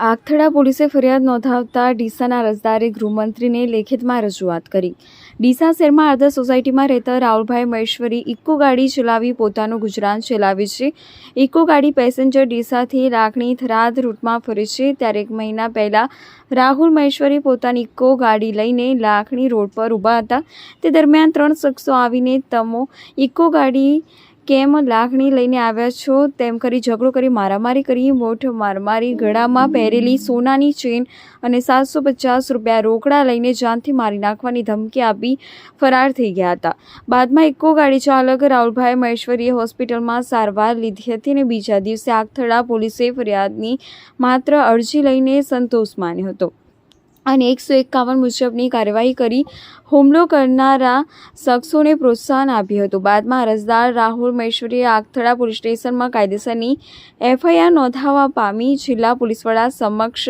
આગથળા પોલીસે ફરિયાદ નોંધાવતા ડીસાના અરજદારે ગૃહમંત્રીને લેખિતમાં રજૂઆત કરી. ડીસા શહેરમાં આદર્શ સોસાયટીમાં રહેતા રાહુલભાઈ મહેશ્વરી ઇકો ગાડી ચલાવી પોતાનું ગુજરાન ચલાવે છે. ઇકો ગાડી પેસેન્જર ડીસાથી લાખણી થરાદ રૂટમાં ફરે છે. ત્યારે એક મહિના પહેલાં રાહુલ મહેશ્વરી પોતાની ઇકો ગાડી લઈને લાખણી રોડ પર ઊભા હતા. તે દરમિયાન ત્રણ શખ્સો આવીને તમો ઇકો ગાડી કેમ લાગણી લઈને આવ્યા છો? તેમ કરી ઝઘડો કરી મારામારી કરી, મોઢ મારમારી, ગળામાં પહેરેલી સોનાની ચેન અને સાતસો પચાસ રૂપિયા રોકડા લઈને જાનથી મારી નાખવાની ધમકી આપી ફરાર થઈ ગયા હતા. બાદમાં ઇકો ગાડી ચાલક રાહુલભાઈ મહેશ્વરીએ હોસ્પિટલમાં સારવાર લીધી હતી અને બીજા દિવસે આગથડા પોલીસે ફરિયાદની માત્ર અરજી લઈને સંતોષ માન્યો હતો. અને એકસો એકાવન મુજબની કાર્યવાહી કરી હુમલો કરનારા શખ્સોને પ્રોત્સાહન આપ્યું હતું. બાદમાં અરજદાર રાહુલ મૈશ્વરીએ આગથળા પોલીસ સ્ટેશનમાં કાયદેસરની એફઆઈઆર નોંધાવવા પામી જિલ્લા પોલીસ વડા સમક્ષ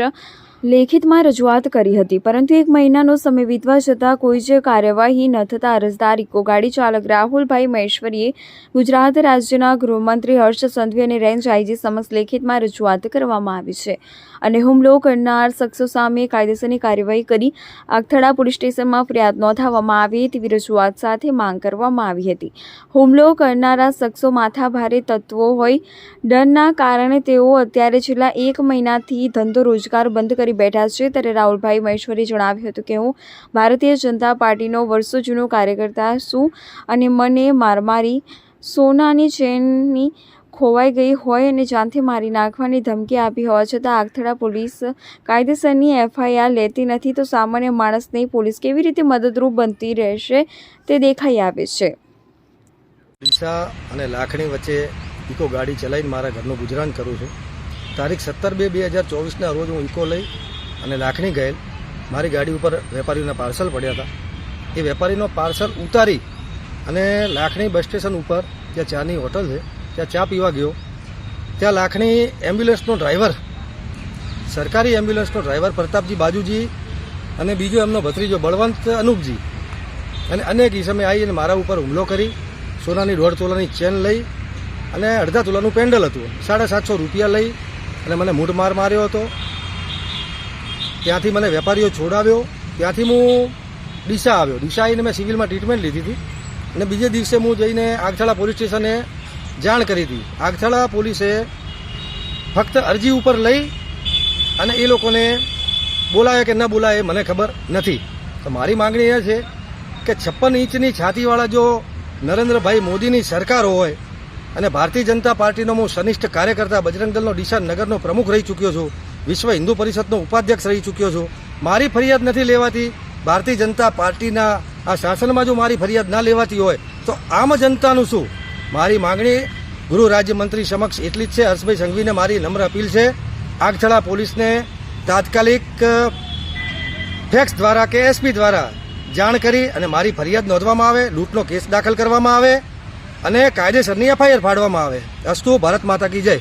લેખિતમાં રજૂઆત કરી હતી. પરંતુ એક મહિનાનો સમય વીતવા છતાં કોઈ જ કાર્યવાહી ન થતાં અરજદાર, ઇકો ગાડી ચાલક રાહુલભાઈ મહેશ્વરીએ ગુજરાત રાજ્યના ગૃહમંત્રી હર્ષ સંઘવી અને રેન્જ આઈજી સમક્ષ લેખિતમાં રજૂઆત કરવામાં આવી છે અને હુમલો કરનાર શખ્સો સામે કાયદેસરની કાર્યવાહી કરી આગથળા પોલીસ સ્ટેશનમાં ફરિયાદ નોંધાવવામાં આવી તેવી રજૂઆત સાથે માંગ કરવામાં આવી હતી. હુમલો કરનારા શખ્સો માથાભારે તત્વો હોય. ડરના કારણે તેઓ અત્યારે છેલ્લા એક મહિનાથી ધંધો રોજગાર બંધ કરી બેઠા છે ત્યારે રાહુલભાઈ મહેશ્વરી જણાવ્યું હતું કે હું ભારતીય જનતા પાર્ટીનો વર્ષો જૂનો કાર્યકર્તા છું અને મને મારમારી, સોનાની ચેનની ખોવાઈ ગઈ હોય અને જાનથી મારી નાખવાની ધમકી આપી હોવા છતાં આગથડા પોલીસ કાયદેસરની એફઆઈઆર લેતી નથી તો સામાન્ય માણસને પોલીસ કેવી રીતે મદદરૂપ બનતી રહેશે તે દેખાઈ આવે છે. અને લાખણી વચ્ચે ઇકો ગાડી ચલાવીને મારા ઘરનું ગુજરાન કરું છું. તારીખ સત્તર બે બે હજાર ચોવીસના રોજ હું ઇકો લઈ અને લાખણી ગયેલ. મારી ગાડી ઉપર વેપારીઓના પાર્સલ પડ્યા હતા. એ વેપારીનો પાર્સલ ઉતારી અને લાખણી બસ સ્ટેશન ઉપર ત્યાં ચાની હોટલ છે, ત્યાં ચા પીવા ગયો. ત્યાં લાખણી એમ્બ્યુલન્સનો ડ્રાઈવર, સરકારી એમ્બ્યુલન્સનો ડ્રાઈવર પ્રતાપજી બાજુજી અને બીજો એમનો ભત્રીજો બળવંત અનુપજી અને અનેક ઈસમે આવી અને મારા ઉપર હુમલો કરી, સોનાની દોઢ તોલાની ચેન લઈ અને અડધા તોલાનું પેન્ડલ હતું. સાડા સાતસો રૂપિયા લઈ અને મને મૂઢ માર માર્યો હતો. ત્યાંથી મને વેપારીઓ છોડાવ્યો. ત્યાંથી હું ડીસા આવ્યો. ડીસા આવીને મેં સિવિલમાં ટ્રીટમેન્ટ લીધી હતી. અને બીજે દિવસે હું જઈને આગથાળા પોલીસ સ્ટેશને જાણ કરી હતી. આગથાળા પોલીસે ફક્ત અરજી ઉપર લઈ અને એ લોકોને બોલાય કે ન બોલાય મને ખબર નથી. તો મારી માંગણી એ છે કે છપ્પન ઇંચની છાતીવાળા જો નરેન્દ્રભાઈ મોદીની સરકાર હોય અને ભારતીય જનતા પાર્ટીનો હું સનિષ્ઠ કાર્યકર્તા બજરંગ દળનો નગરનો પ્રમુખ રહી ચૂક્યો છું. વિશ્વ હિન્દુ પરિષદનો ઉપાધ્યક્ષ રહી ચૂક્યો છું. મારી ફરિયાદ નથી લેવાતી. ભારતીય જનતા પાર્ટીના આ શાસનમાં જો મારી ફરિયાદ ના લેવાતી હોય, તો આમ જનતાનું શું? મારી માંગણી ગૃહ રાજ્યમંત્રી સમક્ષ એટલી જ છે. હર્ષભાઈ સંઘવીને મારી નમ્ર અપીલ છે. આગથળા પોલીસને તાત્કાલિક ફેક્સ દ્વારા કે એસપી દ્વારા જાણ કરી અને મારી ફરિયાદ નોંધવામાં આવે, લૂંટનો કેસ દાખલ કરવામાં આવે. અને કાયદેસરની એફઆઈઆર ફાડવામાં આવે. અસ્તુ ભારત માતા કી જય.